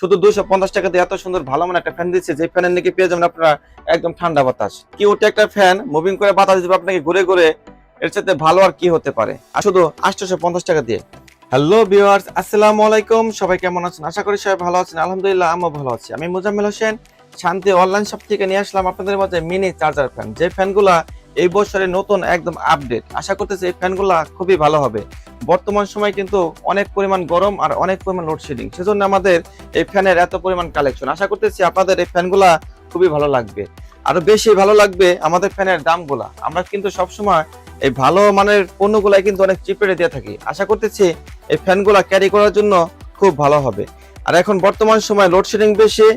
শুধু দুইশো পঞ্চাশ টাকা দিয়ে এত সুন্দর ভালো মানে একটা ফ্যান দিচ্ছে যে ফ্যানের নাকি পেয়ে যাবেন আপনারা একদম ঠান্ডা বাতাস। কি ওটা একটা ফ্যান মুভিং করে বাতাস দিবে আপনাকে ঘুরে ঘুরে, এর সাথে ভালো আর কি হতে পারে? আর শুধু আটশোশো পঞ্চাশ টাকা দিয়ে। হ্যালো ভিউয়ার্স আসসালামু আলাইকুম। সবাই কেমন আছেন? আশা করি সবাই ভালো আছেন। আলহামদুলিল্লাহ, আমিও ভালো আছি। আমি মুজাম্মেল হোসেন, শান্তি অনলাইন শপ থেকে নিয়ে আসলাম আপনাদের মাঝে মিনি চার্জার ফ্যান যে ফ্যানগুলা এই বছরে নতুন একদম আপডেট আশা করতেছি এই ফ্যানগুলা খুবই ভালো হবে। বর্তমান সময় কিন্তু অনেক পরিমাণ গরম আর অনেক পরিমাণ লোডশেডিং সেজন্য আমাদের এই ফ্যানের এত পরিমাণ কালেকশন আশা করতেছি আপনাদের এই ফ্যানগুলা খুবই ভালো লাগবে। আরও বেশি ভালো লাগবে আমাদের ফ্যানের দামগুলা। আমরা কিন্তু সবসময় এই ভালো মানের পণ্যগুলাই কিন্তু অনেক চিপে দিয়ে থাকি। আশা করতেছি এই ফ্যানগুলা ক্যারি করার জন্য খুব ভালো হবে। আর এখন বর্তমান সময় লোডশেডিং বেশি,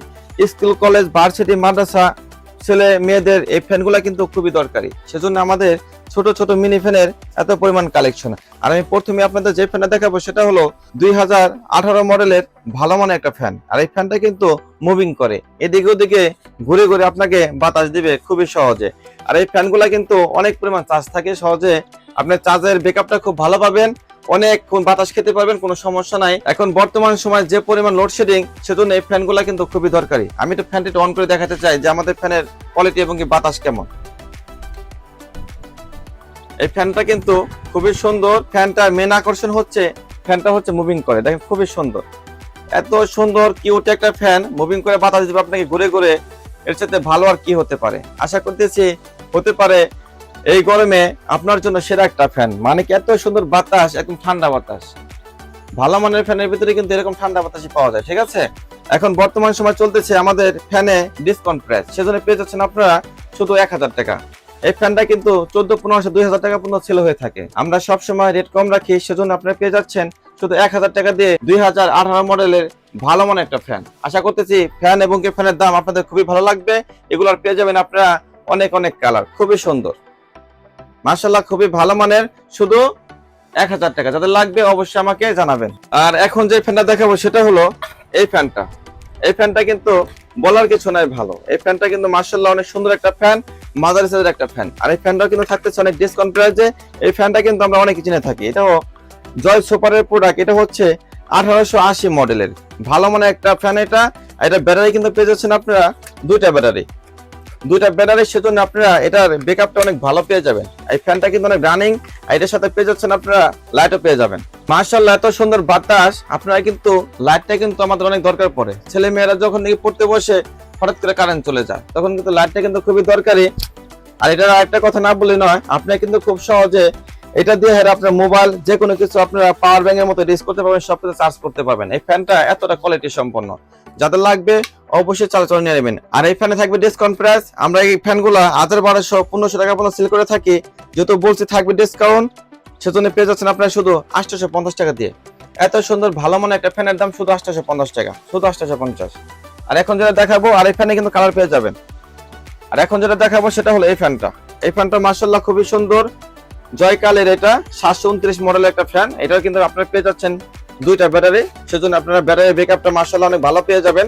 স্কুল, কলেজ ভার্সিটি মাদ্রাসা ছেলে মেয়েদের এই ফ্যানগুলা কিন্তু খুবই দরকারি। সেজন্য আমাদের ছোট ছোট মিনি ফ্যানের এত পরিমাণ কালেকশন আর আমি প্রথমে আপনাদের যে ফ্যানটা দেখাবো, সেটা হলো দুই হাজার আঠারো মডেলের ভালো মানের একটা ফ্যান। আর এই ফ্যানটা কিন্তু মুভিং করে। এদিকে ওদিকে ঘুরে ঘুরে আপনাকে বাতাস দিবে খুবই সহজে। আর এই ফ্যানগুলা কিন্তু অনেক পরিমাণ চার্জ থাকে। সহজে আপনার চার্জের ব্যাকআপটা খুব ভালো পাবেন। অনেক বাতাস খেতে পারবেন, কোনো সমস্যা নাই। এখন বর্তমান সময় যে পরিমাণ লোডশেডিং সেজন্য এই ফ্যানগুলা কিন্তু খুবই দরকারি। আমি তো ফ্যানটি অন করে দেখাতে চাই যে আমাদের ফ্যানের কোয়ালিটি এবং বাতাস কেমন। এই ফ্যানটা কিন্তু খুবই সুন্দর। ফ্যানটা মেন আকর্ষণ হচ্ছে, ফ্যানটা হচ্ছে মুভিং করে। দেখেন, খুবই সুন্দর। এত সুন্দর কিউট একটা ফ্যান মুভিং করে বাতাস দিবে আপনাকে ঘুরে ঘুরে। এর সাথে ভালো আর কি হতে পারে? আশা করতেছি, হতে পারে এই গরমে আপনার জন্য সেরা একটা ফ্যান মানে কি এত সুন্দর বাতাস, একদম ঠান্ডা বাতাস। ভালো মানের ফ্যানের ভিতরে কিন্তু এরকম ঠান্ডা বাতাসই পাওয়া যায়, ঠিক আছে? এখন বর্তমান সময় চলতেছে আমাদের ফ্যানে ডিসকাউন্ট প্রাইস সেজন্য পেয়ে যাচ্ছেন আপনারা শুধু এক হাজার টাকা। এই ফ্যানটা কিন্তু চোদ্দ পনেরোশো দুই হাজার টাকা পর্যন্ত ছিল হয়ে থাকে। আমরা সব সময় রেট কম রাখি, সেজন্য আপনারা পেয়ে যাচ্ছেন শুধু এক হাজার টাকা দিয়ে দুই হাজার আঠারো মডেলের ভালো মানের একটা ফ্যান আশা করতেছি ফ্যান এবং ফ্যানের দাম আপনাদের খুবই ভালো লাগবে। এগুলোর পেয়ে যাবেন আপনারা অনেক অনেক কালার খুবই সুন্দর। মার্শাল্লাহ খুবই ভালো মানের, শুধু এক হাজার টাকা। যাদের লাগবে অবশ্যই আমাকে জানাবেন। আর এখন যে ফ্যানটা দেখাবো সেটা হলো এই ফ্যানটা। এই ফ্যানটা কিন্তু বলার কিছু নাই ভালো। এই ফ্যানটা কিন্তু মার্শাল্লাহ অনেক সুন্দর একটা ফ্যান, মাদার সাইজের একটা ফ্যান। আর এই ফ্যানটাও কিন্তু থাকতেছে অনেক ডিসকাউন্ট প্রাইসে এই ফ্যানটা কিন্তু আমরা অনেক চিনে থাকি। এটাও জয় সুপারের প্রোডাক্ট এটা হচ্ছে আঠারোশো আশি মডেলের ভালো মানের একটা ফ্যান এটা। এটা ব্যাটারি কিন্তু পেয়ে যাচ্ছেন আপনারা দুইটা ব্যাটারি দুইটা ব্যাটারি সেজন্য আপনারা এটার ব্যাকআপটা অনেক ভালো পেয়ে যাবেন। এই ফ্যানটা কিন্তু অনেক রানিং এটার সাথে পেয়ে যাচ্ছেন আপনারা লাইটও পেয়ে যাবেন। মার্শাল্লাহ এত সুন্দর বাতাস, আপনারা কিন্তু লাইটটা কিন্তু আমাদের অনেক দরকার পড়ে। ছেলে মেয়েরা যখন নাকি পড়তে বসে হঠাৎ করে কারেন্ট চলে যায়, তখন কিন্তু লাইটটা কিন্তু খুবই দরকারি। আর এটার একটা কথা না বলে নয় আপনারা কিন্তু খুব সহজে এটা দিয়ে হেরে আপনার মোবাইল যে কোনো কিছু আপনারা পাওয়ার ব্যাংকের মতো রিস করতে পারবেন সব কিছু চার্জ করতে পারবেন। এই ফ্যানটা এতটা কোয়ালিটি সম্পন্ন যাদের লাগবে অবশ্যই চালাচল নিয়ে নেবেন। আর এই ফ্যানে থাকবে ডিসকাউন্ট প্রাইস আমরা এই ফ্যানগুলো হাজার বারোশো, পনেরোশো টাকা পর্যন্ত সেল করে থাকি। যেহেতু বলছি থাকবে ডিসকাউন্ট সেজন্য পেয়ে যাচ্ছেন আপনারা শুধু আটশোশো পঞ্চাশ টাকা দিয়ে। এত সুন্দর, ভালো মানের একটা ফ্যানের দাম শুধু আটশোশো পঞ্চাশ টাকা, শুধু আটশোশো পঞ্চাশ। আর এখন যেটা দেখাবো, আর এই ফ্যানে কিন্তু কালার পেয়ে যাবেন। আর এখন যেটা দেখাবো, সেটা হলো এই ফ্যানটা এই ফ্যানটা মার্শাল্লাহ খুবই সুন্দর। জয়কালের এটা সাতশো উনত্রিশ মডেলের একটা ফ্যান এটা কিন্তু আপনারা পেয়ে যাচ্ছেন। দুইটা ব্যাটারি, সেজন্য আপনারা ব্যাটারি ব্যাকআপটা মার্শাল্লাহ অনেক ভালো পেয়ে যাবেন।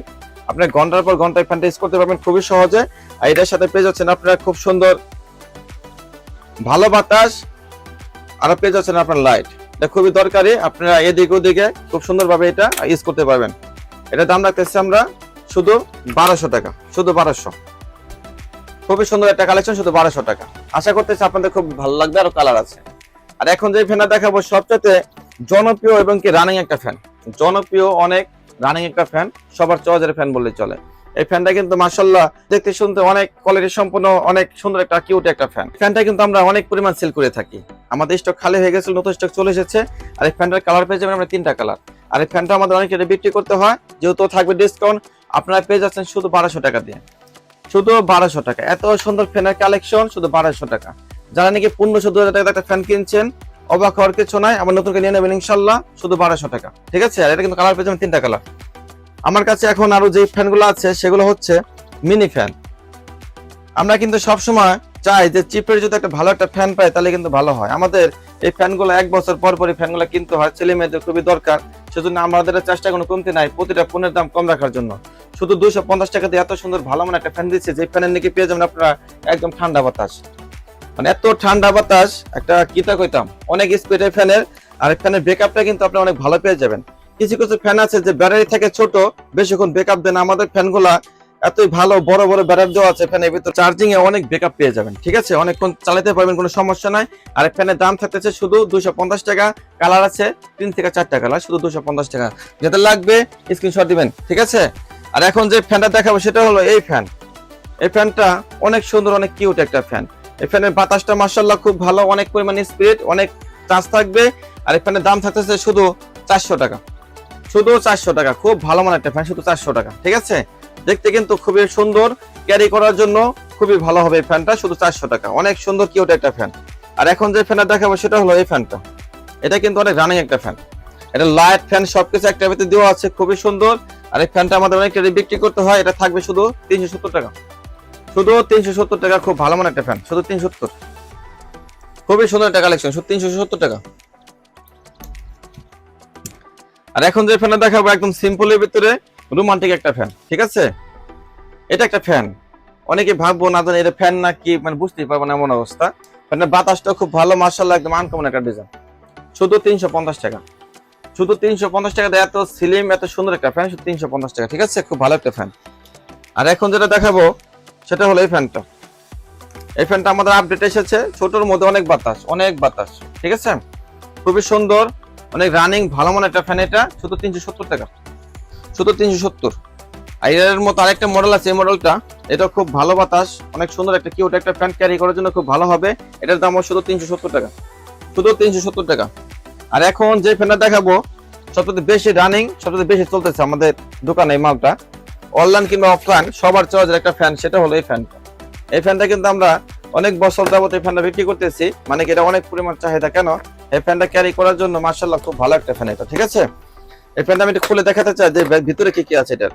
আপনি ঘণ্টার পর ঘন্টায় ফ্যানটা ইউজ করতে পারবেন খুবই সহজে। আর এটার সাথে পেয়ে যাচ্ছেন আপনারা খুব সুন্দর, ভালো বাতাস, আর পেয়ে যাচ্ছেন আপনার লাইট। এটা খুবই দরকারি, আপনারা এদিকে ওদিকে খুব সুন্দরভাবে এটা ইউজ করতে পারবেন। এটা দাম রাখতেছি আমরা শুধু বারোশো টাকা, শুধু বারোশো। খুবই সুন্দর একটা কালেকশন শুধু বারোশো টাকা। আশা করতেছি আপনাদের খুব ভালো লাগবে, আরও কালার আছে। আর এখন যে ফ্যানটা দেখাবো সবচেয়ে জনপ্রিয় এবং কি রানিং একটা ফ্যান জনপ্রিয় অনেক রানিং একটা ফ্যান সবার চয়েসের ফ্যান বললে চলে। এই ফ্যানটা কিন্তু মার্শাল্লাহ দেখতে শুনতে অনেক কোয়ালিটি সম্পন্ন, অনেক সুন্দর একটা কিউট একটা ফ্যান ফ্যানটা কিন্তু আমরা অনেক পরিমাণ সেল করে থাকি। আমাদের স্টক খালি হয়ে গেছিল, নতুন স্টক চলে এসেছে। আর এই ফ্যানটার কালার পেয়ে যাবেন আমরা তিনটা কালার আর এই ফ্যানটা আমাদের অনেক রেটে বিক্রি করতে হয়, যেহেতু থাকবে ডিসকাউন্ট আপনারা পেয়ে যাচ্ছেন শুধু বারোশো টাকা দিয়ে। শুধু বারোশো টাকা। এত সুন্দর ফ্যানের কালেকশন শুধু বারোশো টাকা। যারা নাকি পনেরোশো দু হাজার টাকা একটা ফ্যান কিনছেন অবাক হওয়ার কিছু নাই। আমার নতুন নিয়ে নেবেন ইনশাল্লাহ, শুধু বারোশো টাকা। ঠিক আছে? আর এটা কিন্তু কালার পেয়ে যাবেন তিনটা কালার। আমার কাছে এখন আরও যে ফ্যানগুলো আছে, সেগুলো হচ্ছে মিনি ফ্যান। আমরা কিন্তু সব সময় চাই যে চিপের যদি একটা ভালো একটা ফ্যান পাই, তাহলে কিন্তু ভালো হয়। আমাদের এই ফ্যানগুলো এক বছর পর পরই ফ্যানগুলো কিনতে হয়। ছেলে মেয়েদের খুবই দরকার। সেজন্য আমাদের চেষ্টা কোনো কমতি নাই, প্রতিটা ফোনের দাম কম রাখার জন্য। শুধু দুইশো পঞ্চাশ টাকা দিয়ে এত সুন্দর ভালো মানে একটা ফ্যান দিচ্ছে যে ফ্যানের নাকি পেয়ে যাবেন আপনারা একদম ঠান্ডা বাতাস। মানে এত ঠান্ডা বাতাস, একটা কিতা কইতাম, অনেক স্পিডের ফ্যানের, আর ফ্যানের ব্রেকআপটা কিন্তু আপনি অনেক ভালো পেয়ে যাবেন। কিছু কিছু ফ্যান আছে যে ব্যাটারি থেকে ছোট বেশিক্ষণ ব্যাকআপ দেন আমাদের ফ্যানগুলা এতই ভালো, বড় বড় ব্যাটারি দেওয়া আছে ফ্যানের ভিতর চার্জিং এ অনেক ব্যাকআপ পেয়ে যাবেন, ঠিক আছে? অনেকক্ষণ চালাতে পারবেন, কোনো সমস্যা নাই। আর ফ্যানের দাম থাকতেছে শুধু দুশো টাকা কালার আছে তিন থেকে চারটা কালার শুধু দুশো টাকা। যেটা লাগবে স্ক্রিনশট দিবেন, ঠিক আছে? আর এখন যে ফ্যানটা দেখাবো, সেটা হলো এই ফ্যান এই ফ্যানটা অনেক সুন্দর, অনেক কিউট একটা ফ্যান ফ্যানের বাতাসটা মার্শাল্লাহ খুব ভালো, অনেক পরিমাণে স্পিড অনেক চার্জ থাকবে। আর এখানে দাম থাকতেছে শুধু চারশো টাকা। শুধু চারশো টাকা, খুব ভালো মানের একটা ফ্যান শুধু চারশো টাকা, ঠিক আছে? দেখতে কিন্তু খুবই সুন্দর ক্যারি করার জন্য খুবই ভালো হবে এই ফ্যানটা শুধু চারশো টাকা। অনেক সুন্দর কিউট একটা ফ্যান আর এখন যে ফ্যানটা দেখাবো সেটা হলো এই ফ্যানটা এটা কিন্তু অনেক রানিং একটা ফ্যান এটা লাইট ফ্যান সবকিছু একটা ভিতরে দেওয়া আছে, খুবই সুন্দর। আর এই ফ্যানটা আমাদের অনেকটা বিক্রি করতে হয়, এটা থাকবে শুধু তিনশো সত্তর টাকা। শুধু তিনশো সত্তর টাকা, খুব ভালো মানের একটা ফ্যান শুধু তিনশো সত্তর। খুবই সুন্দর একটা কালেকশন শুধু তিনশো সত্তর টাকা। আর এখন যে ফ্যানটা দেখাবো একদম সিম্পলের ভিতরে রোমান্টিক একটা ফ্যান ঠিক আছে? এটা একটা ফ্যান অনেকে ভাববো, না জানি এটা ফ্যান না কি মানে বুঝতেই পারব না, এমন অবস্থা। ফ্যানের বাতাসটা খুব ভালো মার্শাল্লাহ একদম আনকমন একটা ডিজাইন শুধু তিনশো পঞ্চাশ টাকা। শুধু তিনশো পঞ্চাশ টাকা এত সিলিম এত সুন্দর একটা ফ্যান শুধু তিনশো পঞ্চাশ টাকা, ঠিক আছে? খুব ভালো একটা ফ্যান আর এখন যেটা দেখাবো সেটা হলো এই ফ্যানটা। এই ফ্যানটা আমাদের আপডেট এসেছে, ছোটর মধ্যে অনেক বাতাস অনেক বাতাস, ঠিক আছে? খুবই সুন্দর, অনেক রানিং ভালো মানের একটা ফ্যান এটা শুধু তিনশো সত্তর টাকা। শুধু তিনশো সত্তর। এর মতো আরেকটা মডেল আছে, এই মডেলটা এটা খুব ভালো বাতাস, অনেক সুন্দর একটা কিউট একটা ফ্যান ক্যারি করার জন্য খুব ভালো হবে। এটার দাম শুধু তিনশো সত্তর টাকা। শুধু তিনশো সত্তর টাকা। আর এখন যে ফ্যানটা দেখাবো, সবচেয়ে বেশি রানিং সবচেয়ে বেশি চলতেছে আমাদের দোকানে এই মালটা। অনলাইন কিংবা অফলাইন সবার চয়েসের একটা ফ্যান সেটা হলো এই ফ্যানটা এই ফ্যানটা কিন্তু আমরা অনেক বছর যাবত এই ফ্যানটা বিক্রি করতেছি। মানে এটা অনেক পরিমাণ চাহিদা, কেন? এই ফ্যানটা ক্যারি করার জন্য মার্শাল্লাহ খুব ভালো একটা ফ্যান এটা, ঠিক আছে? এই ফ্যানটা আমি খুলে দেখাতে চাই যে ভিতরে কি কি আছে এটার।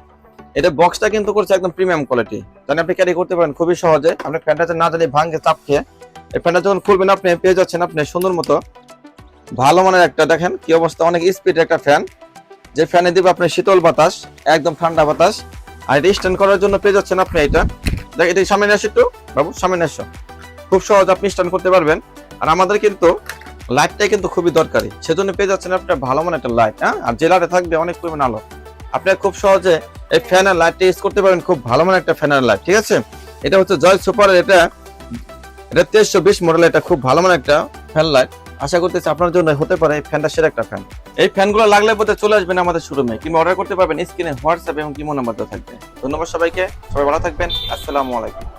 এটা বক্সটা কিন্তু করছে একদম প্রিমিয়াম কোয়ালিটি জানি আপনি ক্যারি করতে পারেন খুবই সহজে। আপনি ফ্যানটা না জানি ভাঙ্গে চাপ খেয়ে এই ফ্যানটা যখন খুলবেন আপনি, পেয়ে যাচ্ছেন আপনি সুন্দর মতো। ভালো মানের একটা, দেখেন কি অবস্থা, অনেক স্পিড একটা ফ্যান যে ফ্যানে দিবে আপনি শীতল বাতাস, একদম ঠান্ডা বাতাস। আর এটা স্ট্যান্ড করার জন্য পেয়ে যাচ্ছেন আপনি এটা। দেখ, এটা সামনে আসো একটু। বাবু, সামনে আসো। খুব সহজ আপনি স্ট্যান্ড করতে পারবেন। আর আমাদের কিন্তু লাইটটাই কিন্তু খুবই দরকারি। সেজন্য পেয়ে যাচ্ছেন আপনার ভালো মানের একটা লাইট হ্যাঁ? আর যে লাইটে থাকবে অনেক পরিমাণ আলো। আপনি খুব সহজে এই ফ্যানের লাইটটা ইউজ করতে পারবেন খুব ভালো মানের একটা ফ্যানের লাইট ঠিক আছে? এটা হচ্ছে জয় সুপার, এটা এটা তেইশশো বিশ মডেল এটা খুব ভালো মানের একটা ফ্যান লাইট আশা করতেছি আপনার জন্য হতে পারে এই ফ্যানটা সেরা একটা ফ্যান এই ফ্যানগুলো লাগলে বোধ চলে আসবেন আমাদের শোরুমে কিংবা অর্ডার করতে পারবেন স্ক্রিনে হোয়াটসঅ্যাপ এবং কিমো নাম্বার দেওয়া থাকবে। ধন্যবাদ সবাইকে। সবাই ভালো থাকবেন। আসসালামু আলাইকুম।